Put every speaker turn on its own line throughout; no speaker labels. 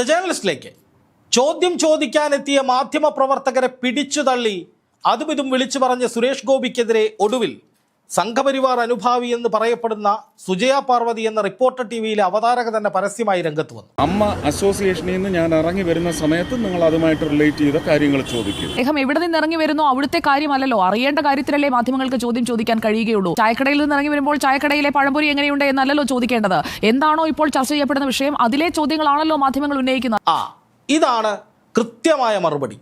The ജേർണലിസ്റ്റിലേക്ക് ചോദ്യം ചോദിക്കാനെത്തിയ മാധ്യമ പ്രവർത്തകരെ പിടിച്ചു തള്ളി അതും ഇതും വിളിച്ചു പറഞ്ഞ സുരേഷ് ഗോപിക്കെതിരെ ഒടുവിൽ സംഘപരിവാർ അനുഭാവി എന്ന് പറയപ്പെടുന്ന സുജയ പാർവതി എന്ന റിപ്പോർട്ടർ ടി വിയിലെ അവതാരക തന്നെ പരസ്യമായി രംഗത്ത് വന്നു.
അമ്മ അസോസിയേഷനിൽ നിന്ന് ഞാൻ ഇറങ്ങി വരുന്ന സമയത്ത് നിങ്ങൾ അതുമായിട്ട് റിലേറ്റ് ചെയ്ത കാര്യങ്ങൾ ചോദിക്കും.
അദ്ദേഹം എവിടെ നിന്ന് ഇറങ്ങി വരുന്നു അവിടുത്തെ കാര്യമല്ലല്ലോ. അറിയേണ്ട കാര്യത്തിലല്ലേ മാധ്യമങ്ങൾക്ക് ചോദ്യം ചോദിക്കാൻ കഴിയുകയുള്ളൂ. ചായക്കടയിൽ നിന്ന് ഇറങ്ങി വരുമ്പോൾ ചായക്കടയിലെ പഴംപൊരി എങ്ങനെയുണ്ട് എന്നല്ലല്ലോ ചോദിക്കേണ്ടത്. എന്താണോ ഇപ്പോൾ ചർച്ച ചെയ്യപ്പെടുന്ന വിഷയം അതിലെ ചോദ്യങ്ങളാണല്ലോ മാധ്യമങ്ങൾ ഉന്നയിക്കുന്നത്.
ആ ഇതാണ് കൃത്യമായ മറുപടി.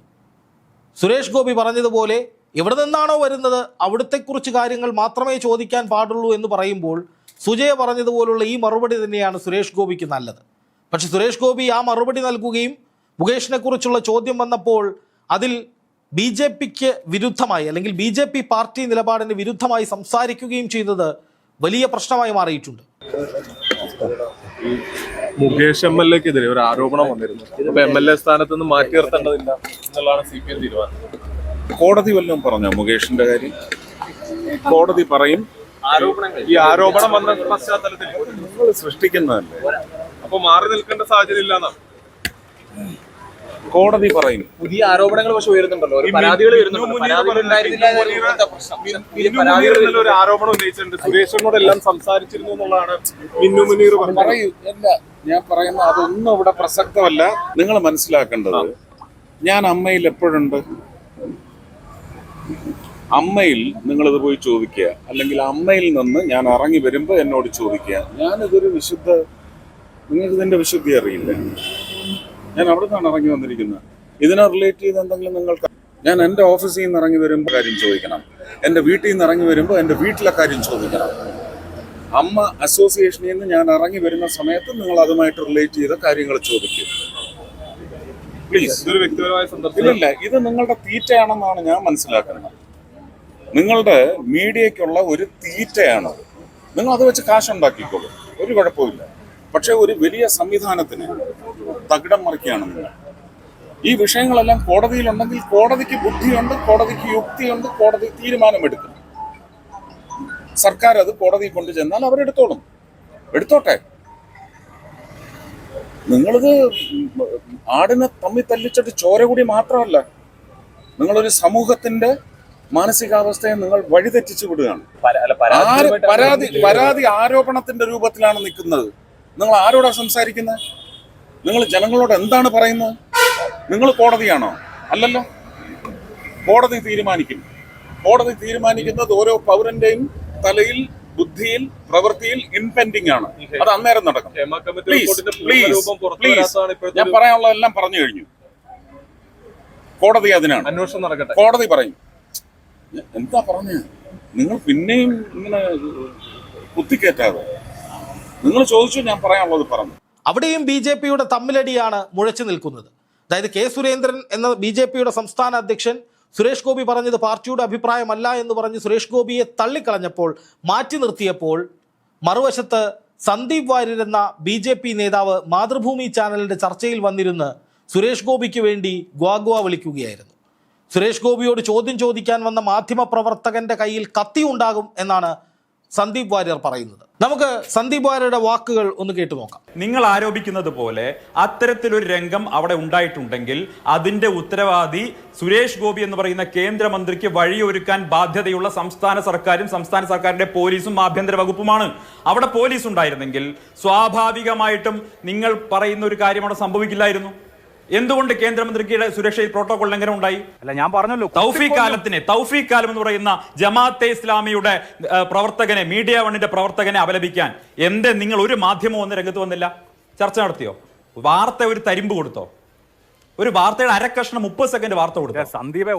സുരേഷ് ഗോപി പറഞ്ഞതുപോലെ എവിടെ നിന്നാണോ വരുന്നത്? അവിടുത്തെക്കുറിച്ച് കാര്യങ്ങൾ മാത്രമേ ചോദിക്കാൻ പാടുള്ളൂ എന്ന് പറയുമ്പോൾ സുജയ പറഞ്ഞതുപോലുള്ള ഈ മറുപടി തന്നെയാണ് സുരേഷ് ഗോപിക്ക് നല്ലത്. പക്ഷെ സുരേഷ് ഗോപി ആ മറുപടി നൽകുകയും മുകേഷിനെക്കുറിച്ചുള്ള ചോദ്യം വന്നപ്പോൾ അതിൽ ബി ജെ പിക്ക് വിരുദ്ധമായി അല്ലെങ്കിൽ ബി ജെ പി പാർട്ടി നിലപാടിന് വിരുദ്ധമായി സംസാരിക്കുകയും ചെയ്തത് വലിയ പ്രശ്നമായി മാറിയിട്ടുണ്ട്.
മുകേഷ് എം എൽ എക്കെതിരെ ഒരു ആരോപണം വന്നിരുന്നു. അപ്പൊ എം എൽ എ സ്ഥാനത്ത് നിന്ന് മാറ്റി നിർത്തേണ്ടതില്ല എന്നുള്ളതാണ് സി പി എം തീരുമാനം.
കോടതി വല്ലതും പറഞ്ഞോ മുകേഷിന്റെ കാര്യം? കോടതി പറയും.
ഈ ആരോപണം വന്ന പശ്ചാത്തലത്തിൽ
നിങ്ങൾ സൃഷ്ടിക്കുന്നതല്ലേ?
അപ്പൊ മാറി നിൽക്കേണ്ട സാഹചര്യം ഇല്ലെന്നാ
കോടതി പറയും.
പുതിയ ആരോപണങ്ങൾ പക്ഷെ ഉയരുന്നുണ്ടല്ലോ. ഒരു പരാതികൾ
ഒരു ആരോപണം ഉന്നയിച്ചിട്ടുണ്ട്. സുരേഷിനോട് എല്ലാം സംസാരിച്ചിരുന്നു എന്നുള്ളതാണ് മിന്നു മുനീർ
പറയൂ. അല്ല ഞാൻ പറയുന്ന അതൊന്നും ഇവിടെ പ്രസക്തമല്ല. നിങ്ങൾ മനസ്സിലാക്കേണ്ടത് ഞാൻ അമ്മയിൽ എപ്പോഴുണ്ട്? അമ്മയിൽ നിങ്ങളിത് പോയി ചോദിക്കുക. അല്ലെങ്കിൽ അമ്മയിൽ നിന്ന് ഞാൻ ഇറങ്ങി വരുമ്പോൾ എന്നോട് ചോദിക്കുക. ഞാനിതൊരു വിശുദ്ധ നിങ്ങൾക്ക് ഇതിന്റെ വിശുദ്ധി അറിയില്ല. ഞാൻ അവിടെ നിന്നാണ് ഇറങ്ങി വന്നിരിക്കുന്നത്. ഇതിനെ റിലേറ്റ് ചെയ്ത് എന്തെങ്കിലും നിങ്ങൾക്ക് ഞാൻ എന്റെ ഓഫീസിൽ നിന്ന് ഇറങ്ങി വരുമ്പോൾ കാര്യം ചോദിക്കണം. എന്റെ വീട്ടിൽ നിന്ന് ഇറങ്ങി വരുമ്പോൾ എന്റെ വീട്ടിലെ കാര്യം ചോദിക്കണം. അമ്മ അസോസിയേഷനിൽ നിന്ന് ഞാൻ ഇറങ്ങി വരുന്ന സമയത്ത് നിങ്ങൾ അതുമായിട്ട് റിലേറ്റ് ചെയ്ത കാര്യങ്ങൾ ചോദിക്കും. പ്ലീസ്
ഇതൊരു വ്യക്തിപരമായ സന്ദർഭം.
ഇല്ല ഇത് നിങ്ങളുടെ തീറ്റയാണെന്നാണ് ഞാൻ മനസ്സിലാക്കുന്നത്. നിങ്ങളുടെ മീഡിയയ്ക്കുള്ള ഒരു തീറ്റയാണത് നിങ്ങൾ അത് വെച്ച് കാശുണ്ടാക്കിക്കോളൂ. ഒരു കുഴപ്പമില്ല പക്ഷേ ഒരു വലിയ സംവിധാനത്തിന് തകിടം മറിക്കുകയാണ് നിങ്ങൾ. ഈ വിഷയങ്ങളെല്ലാം കോടതിയിലുണ്ടെങ്കിൽ കോടതിക്ക് ബുദ്ധിയുണ്ട് കോടതിക്ക് യുക്തിയുണ്ട് കോടതി തീരുമാനമെടുക്കും. സർക്കാർ അത് കോടതി കൊണ്ടു ചെന്നാൽ അവരെടുത്തോളും. എടുത്തോട്ടെ. നിങ്ങളിത് ആടിനെ തമ്മിൽ തല്ലിച്ചിട്ട് ചോര കൂടി മാത്രമല്ല നിങ്ങളൊരു സമൂഹത്തിന്റെ മാനസികാവസ്ഥയെ നിങ്ങൾ വഴിതെറ്റിച്ചു വിടുകയാണ്. പരാതി പരാതി ആരോപണത്തിന്റെ രൂപത്തിലാണ് നിൽക്കുന്നത്. നിങ്ങൾ ആരോടാ സംസാരിക്കുന്നത്? നിങ്ങൾ ജനങ്ങളോട് എന്താണ് പറയുന്നത്? നിങ്ങൾ കോടതിയാണോ? അല്ലല്ലോ. കോടതി തീരുമാനിക്കും. കോടതി തീരുമാനിക്കുന്നത് ഓരോ പൗരന്റെയും തലയിൽ ബുദ്ധിയിൽ പ്രവൃത്തിയിൽ ഇൻപെൻഡിങ് ആണ്. അത് അന്നേരം നടക്കും. പ്ലീസ് പ്ലീസ് പ്ലീസ് ഞാൻ പറയാനുള്ളതെല്ലാം പറഞ്ഞു കഴിഞ്ഞു. കോടതി അതിനാണ്.
അന്വേഷണം നടക്കട്ടെ.
കോടതി പറയും. എന്താ പറഞ്ഞ? നിങ്ങൾ പിന്നെയും ഇങ്ങനെ കുത്തിക്കേറ്റാതെ. നിങ്ങൾ ചോദിച്ചു ഞാൻ പറയാനുള്ളത് പറഞ്ഞു.
അവിടെയും ബി ജെ പിയുടെ തമ്മിലടിയാണ് മുഴച്ചു നിൽക്കുന്നത്. അതായത് കെ സുരേന്ദ്രൻ എന്ന ബി ജെ പിയുടെ സംസ്ഥാന അധ്യക്ഷൻ സുരേഷ് ഗോപി പറഞ്ഞത് പാർട്ടിയുടെ അഭിപ്രായമല്ല എന്ന് പറഞ്ഞ് സുരേഷ് ഗോപിയെ തള്ളിക്കളഞ്ഞപ്പോൾ മാറ്റി നിർത്തിയപ്പോൾ മറുവശത്ത് സന്ദീപ് വാര്യർ എന്ന ബി ജെ പി നേതാവ് മാതൃഭൂമി ചാനലിന്റെ ചർച്ചയിൽ വന്നിരുന്ന് സുരേഷ് ഗോപിക്ക് വേണ്ടി ഗ്വാഗ്വ വിളിക്കുകയായിരുന്നു. സുരേഷ് ഗോപിയോട് ചോദ്യം ചോദിക്കാൻ വന്ന മാധ്യമ പ്രവർത്തകന്റെ കയ്യിൽ കത്തി ഉണ്ടാകും എന്നാണ് സന്ദീപ് വാര്യർ പറയുന്നത്. നമുക്ക് സന്ദീപ് വാര്യരുടെ വാക്കുകൾ ഒന്ന് കേട്ടു നോക്കാം.
നിങ്ങൾ ആരോപിക്കുന്നത് പോലെ അത്തരത്തിലൊരു രംഗം അവിടെ ഉണ്ടായിട്ടുണ്ടെങ്കിൽ അതിന്റെ ഉത്തരവാദി സുരേഷ് ഗോപി എന്ന് പറയുന്ന കേന്ദ്രമന്ത്രിക്ക് വഴിയൊരുക്കാൻ ബാധ്യതയുള്ള സംസ്ഥാന സർക്കാരും സംസ്ഥാന സർക്കാരിന്റെ പോലീസും ആഭ്യന്തര വകുപ്പുമാണ്. അവിടെ പോലീസ് ഉണ്ടായിരുന്നെങ്കിൽ സ്വാഭാവികമായിട്ടും നിങ്ങൾ പറയുന്ന ഒരു കാര്യം അവിടെ സംഭവിക്കില്ലായിരുന്നു. എന്തുകൊണ്ട് കേന്ദ്രമന്ത്രിക്ക് സുരക്ഷയിൽ പ്രോട്ടോകോൾ ലംഘനം ഉണ്ടായി?
അല്ല ഞാൻ പറഞ്ഞല്ലോ
തൗഫീഖ് കാലത്തിനെ തൗഫീഖ് കാലം എന്ന് പറയുന്ന ജമാഅത്തെ ഇസ്ലാമിയുടെ പ്രവർത്തകനെ മീഡിയ വണ്ണിന്റെ പ്രവർത്തകനെ അപലപിക്കാൻ എന്തേ നിങ്ങൾ ഒരു മാധ്യമം ഒന്ന് രംഗത്ത് വന്നില്ല? ചർച്ച നടത്തിയോ? വാർത്ത ഒരു തരിമ്പ് കൊടുത്തോ? ഒരു വാർത്തയുടെ അരക്കഷ്ണം മുപ്പത് സെക്കൻഡ് വാർത്ത കൊടുത്തു?
സന്ദീപ്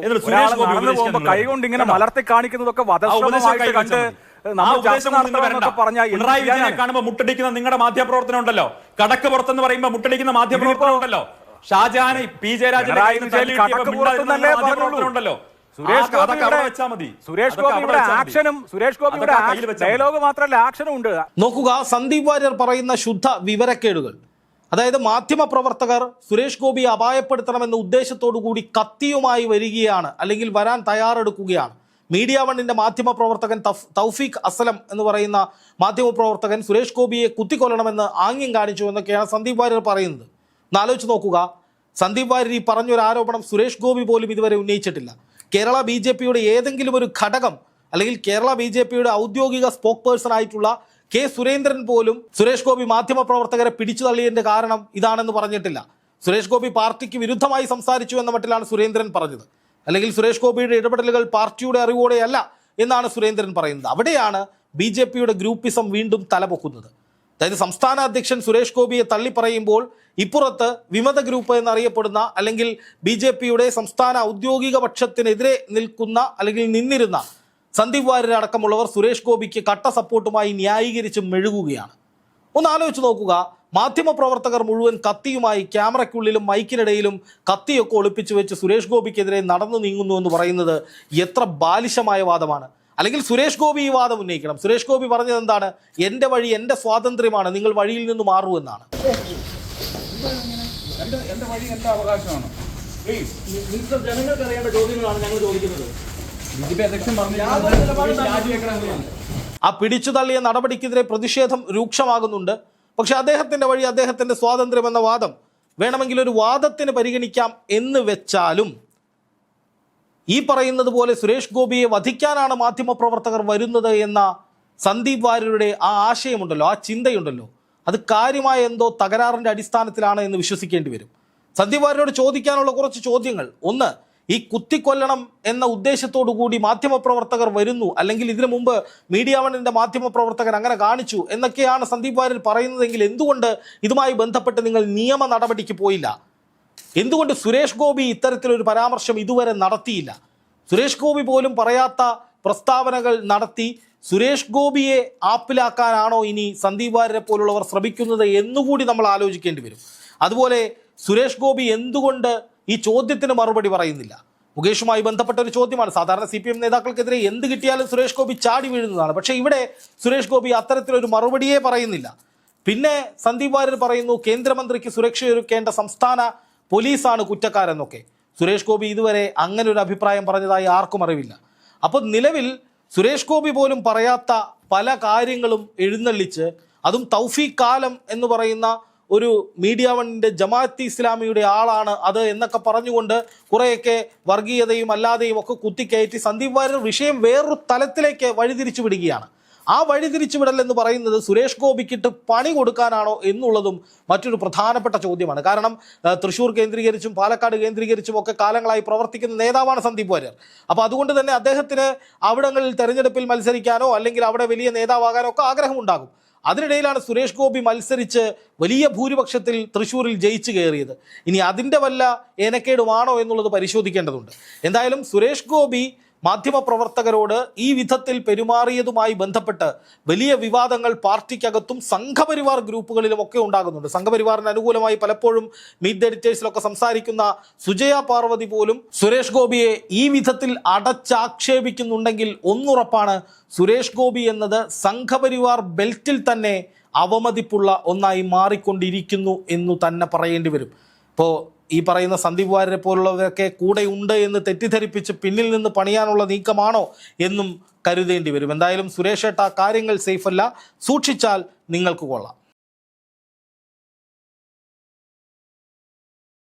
കൈകൊണ്ട് ഇങ്ങനെ? മലർത്തി കാണിക്കുന്നതൊക്കെ വധശ്രമമായിട്ട് കണ്ട്?
കാണുമ്പോൾ മുട്ടടിക്കുന്ന നിങ്ങളുടെ മാധ്യമപ്രവർത്തനം ഉണ്ടല്ലോ കടക്ക് പുറത്തെന്ന് പറയുമ്പോൾ മുട്ടടിക്കുന്ന മാധ്യമപ്രവർത്തനം ഉണ്ടല്ലോ. ഷാജഹാൻ പി
ജയരാജൻ.
ഉണ്ടല്ലോ
സുരേഷ്
ഗോപി
സുരേഷ് ഗോപിയുടെ ആക്ഷനും സുരേഷ് ഗോപിയുടെ. ഡയലോഗ് മാത്രമല്ല ആക്ഷനും ഉണ്ട്.
നോക്കുക സന്ദീപ് വാര്യർ പറയുന്ന ശുദ്ധ വിവരക്കേടുകൾ. അതായത് മാധ്യമ പ്രവർത്തകർ സുരേഷ് ഗോപിയെ അപായപ്പെടുത്തണമെന്ന ഉദ്ദേശത്തോടു കൂടി കത്തിയുമായി വരികയാണ് അല്ലെങ്കിൽ വരാൻ തയ്യാറെടുക്കുകയാണ്. മീഡിയ വണ്ണിന്റെ മാധ്യമ പ്രവർത്തകൻ തൗഫീഖ് അസലം എന്ന് പറയുന്ന മാധ്യമ പ്രവർത്തകൻ സുരേഷ് ഗോപിയെ കുത്തിക്കൊല്ലണമെന്ന് ആംഗ്യം കാണിച്ചു എന്നൊക്കെയാണ് സന്ദീപ് വാര്യർ പറയുന്നത്. എന്നാലോചിച്ച് നോക്കുക. സന്ദീപ് വാര്യർ ഈ പറഞ്ഞൊരു ആരോപണം സുരേഷ് ഗോപി പോലും ഇതുവരെ ഉന്നയിച്ചിട്ടില്ല. കേരള ബി ജെ പിയുടെ ഏതെങ്കിലും ഒരു ഘടകം അല്ലെങ്കിൽ കേരള ബി ജെ പിയുടെ ഔദ്യോഗിക സ്പോക്ക് പേഴ്സൺ ആയിട്ടുള്ള കെ സുരേന്ദ്രൻ പോലും സുരേഷ് ഗോപി മാധ്യമപ്രവർത്തകരെ പിടിച്ചു തള്ളിയതിന്റെ കാരണം ഇതാണെന്ന് പറഞ്ഞിട്ടില്ല. സുരേഷ് ഗോപി പാർട്ടിക്ക് വിരുദ്ധമായി സംസാരിച്ചു എന്ന മട്ടിലാണ് സുരേന്ദ്രൻ പറഞ്ഞത്. അല്ലെങ്കിൽ സുരേഷ് ഗോപിയുടെ ഇടപെടലുകൾ പാർട്ടിയുടെ അറിവോടെയല്ല എന്നാണ് സുരേന്ദ്രൻ പറയുന്നത്. അവിടെയാണ് ബി ജെ പിയുടെ ഗ്രൂപ്പിസം വീണ്ടും തലപൊക്കുന്നത്. അതായത് സംസ്ഥാന അധ്യക്ഷൻ സുരേഷ് ഗോപിയെ തള്ളി പറയുമ്പോൾ ഇപ്പുറത്ത് വിമത ഗ്രൂപ്പ് എന്നറിയപ്പെടുന്ന അല്ലെങ്കിൽ ബി ജെ പിയുടെ സംസ്ഥാന ഔദ്യോഗിക പക്ഷത്തിനെതിരെ നിൽക്കുന്ന അല്ലെങ്കിൽ നിന്നിരുന്ന സന്ദീപ് വാര്യർ അടക്കമുള്ളവർ സുരേഷ് ഗോപിക്ക് കട്ട സപ്പോർട്ടുമായി ന്യായീകരിച്ച് മെഴുകുകയാണ്. ഒന്ന് ആലോചിച്ച് നോക്കുക. മാധ്യമപ്രവർത്തകർ മുഴുവൻ കത്തിയുമായി ക്യാമറയ്ക്കുള്ളിലും മൈക്കിനിടയിലും കത്തിയൊക്കെ ഒളിപ്പിച്ചു വെച്ച് സുരേഷ് ഗോപിക്കെതിരെ നടന്നു നീങ്ങുന്നു എന്ന് പറയുന്നത് എത്ര ബാലിശമായ വാദമാണ്. അല്ലെങ്കിൽ സുരേഷ് ഗോപി ഈ വാദം ഉന്നയിക്കണം. സുരേഷ് ഗോപി പറഞ്ഞത് എന്താണ്? എന്റെ വഴി എന്റെ സ്വാതന്ത്ര്യമാണ്. നിങ്ങൾ വഴിയിൽ നിന്ന് മാറൂ എന്നാണ്.
എന്റെ എന്റെ വഴി എന്റെ അവകാശമാണ് പ്ലീസ്
ജനങ്ങൾക്ക് അറിയേണ്ട ചോദ്യങ്ങളാണ് ഞങ്ങൾ ചോദിക്കുന്നത് ആ പിടിച്ചു തള്ളിയ നടപടിക്കെതിരെ പ്രതിഷേധം രൂക്ഷമാകുന്നുണ്ട്. പക്ഷെ അദ്ദേഹത്തിന്റെ വഴി അദ്ദേഹത്തിന്റെ സ്വാതന്ത്ര്യം എന്ന വാദം വേണമെങ്കിൽ ഒരു വാദത്തിന് പരിഗണിക്കാം എന്ന് വെച്ചാലും ഈ പറയുന്നത് പോലെ സുരേഷ് ഗോപിയെ വധിക്കാനാണ് മാധ്യമപ്രവർത്തകർ വരുന്നത് എന്ന സന്ദീപ് വാര്യരുടെ ആ ആശയമുണ്ടല്ലോ ആ ചിന്തയുണ്ടല്ലോ. അത് കാര്യമായ എന്തോ തകരാറിന്റെ അടിസ്ഥാനത്തിലാണ് എന്ന് വിശ്വസിക്കേണ്ടി വരും. സന്ദീപ് വാര്യരോട് ചോദിക്കാനുള്ള കുറച്ച് ചോദ്യങ്ങൾ. ഒന്ന് ഈ കുത്തിക്കൊല്ലണം എന്ന ഉദ്ദേശത്തോടു കൂടി മാധ്യമപ്രവർത്തകർ വരുന്നു അല്ലെങ്കിൽ ഇതിനു മുമ്പ് മീഡിയ വണ്ണിന്റെ മാധ്യമപ്രവർത്തകർ അങ്ങനെ കാണിച്ചു എന്നൊക്കെയാണ് സന്ദീപ് വാര്യർ പറയുന്നതെങ്കിൽ എന്തുകൊണ്ട് ഇതുമായി ബന്ധപ്പെട്ട് നിങ്ങൾ നിയമ നടപടിക്ക് പോയില്ല? എന്തുകൊണ്ട് സുരേഷ് ഗോപി ഇത്തരത്തിലൊരു പരാമർശം ഇതുവരെ നടത്തിയില്ല? സുരേഷ് ഗോപി പോലും പറയാത്ത പ്രസ്താവനകൾ നടത്തി സുരേഷ് ഗോപിയെ ആപ്പിലാക്കാനാണോ ഇനി സന്ദീപ് വാര്യരെ പോലുള്ളവർ ശ്രമിക്കുന്നത് എന്നുകൂടി നമ്മൾ ആലോചിക്കേണ്ടി വരും. അതുപോലെ സുരേഷ് ഗോപി എന്തുകൊണ്ട് ഈ ചോദ്യത്തിന് മറുപടി പറയുന്നില്ല? മുകേഷുമായി ബന്ധപ്പെട്ട ഒരു ചോദ്യമാണ്. സാധാരണ സി പി എം നേതാക്കൾക്കെതിരെ എന്ത് കിട്ടിയാലും സുരേഷ് ഗോപി ചാടി വീഴുന്നതാണ്. പക്ഷേ ഇവിടെ സുരേഷ് ഗോപി അത്തരത്തിലൊരു മറുപടിയേ പറയുന്നില്ല. പിന്നെ സന്ദീപ് വാര്യർ പറയുന്നു കേന്ദ്രമന്ത്രിക്ക് സുരക്ഷയൊരുക്കേണ്ട സംസ്ഥാന പോലീസാണ് കുറ്റക്കാരെന്നൊക്കെ. സുരേഷ് ഗോപി ഇതുവരെ അങ്ങനെ ഒരു അഭിപ്രായം പറഞ്ഞതായി ആർക്കും അറിവില്ല. അപ്പോൾ നിലവിൽ സുരേഷ് ഗോപി പോലും പറയാത്ത പല കാര്യങ്ങളും എഴുന്നള്ളിച്ച് അതും തൗഫീഖ് കാലം എന്ന് പറയുന്ന ഒരു മീഡിയ വണ്ണിന്റെ ജമാഅത്ത് ഇസ്ലാമിയുടെ ആളാണ് അത് എന്നൊക്കെ പറഞ്ഞുകൊണ്ട് കുറേയൊക്കെ വർഗീയതയും അല്ലാതെയും ഒക്കെ കുത്തിക്കയറ്റി സന്ദീപ് വാര്യർ വിഷയം വേറൊരു തലത്തിലേക്ക് വഴിതിരിച്ചു വിടുകയാണ്. ആ വഴിതിരിച്ചുവിടൽ എന്ന് പറയുന്നത് സുരേഷ് ഗോപിക്കിട്ട് പണി കൊടുക്കാനാണോ എന്നുള്ളതും മറ്റൊരു പ്രധാനപ്പെട്ട ചോദ്യമാണ്. കാരണം തൃശ്ശൂർ കേന്ദ്രീകരിച്ചും പാലക്കാട് കേന്ദ്രീകരിച്ചും ഒക്കെ കാലങ്ങളായി പ്രവർത്തിക്കുന്ന നേതാവാണ് സന്ദീപ് വാര്യർ. അപ്പോൾ അതുകൊണ്ട് തന്നെ അദ്ദേഹത്തിന് അവിടങ്ങളിൽ തെരഞ്ഞെടുപ്പിൽ മത്സരിക്കാനോ അല്ലെങ്കിൽ അവിടെ വലിയ നേതാവാകാനോ ഒക്കെ ആഗ്രഹമുണ്ടാകും. അതിനിടയിലാണ് സുരേഷ് ഗോപി മത്സരിച്ച് വലിയ ഭൂരിപക്ഷത്തിൽ തൃശ്ശൂരിൽ ജയിച്ചു കയറിയത്. ഇനി അതിന്റെ വല്ല ഏനക്കേടുമാണോ എന്നുള്ളത് പരിശോധിക്കേണ്ടതുണ്ട്. എന്തായാലും സുരേഷ് ഗോപി മാധ്യമപ്രവർത്തകരോട് ഈ വിധത്തിൽ പെരുമാറിയതുമായി ബന്ധപ്പെട്ട് വലിയ വിവാദങ്ങൾ പാർട്ടിക്കകത്തും സംഘപരിവാർ ഗ്രൂപ്പുകളിലും ഒക്കെ ഉണ്ടാകുന്നുണ്ട്. സംഘപരിവാറിന് അനുകൂലമായി പലപ്പോഴും മീറ്റ് എഡിറ്റേഴ്സിലൊക്കെ സംസാരിക്കുന്ന സുജയ പാർവതി പോലും സുരേഷ് ഗോപിയെ ഈ വിധത്തിൽ അടച്ചാക്ഷേപിക്കുന്നുണ്ടെങ്കിൽ ഒന്നുറപ്പാണ് സുരേഷ് ഗോപി എന്നത് സംഘപരിവാർ ബെൽറ്റിൽ തന്നെ അവമതിപ്പുള്ള ഒന്നായി മാറിക്കൊണ്ടിരിക്കുന്നു എന്നു തന്നെ പറയേണ്ടി വരും. ഇപ്പോൾ ഈ പറയുന്ന സന്ദീപ് വാര്യരെ പോലുള്ളവരൊക്കെ കൂടെ ഉണ്ട് എന്ന് തെറ്റിദ്ധരിപ്പിച്ച് പിന്നിൽ നിന്ന് പണിയാനുള്ള നീക്കമാണോ എന്നും കരുതേണ്ടി വരും. എന്തായാലും സുരേഷ് ഏട്ട കാര്യങ്ങൾ സേഫല്ല സൂക്ഷിച്ചാൽ നിങ്ങൾക്ക് കൊള്ളാം.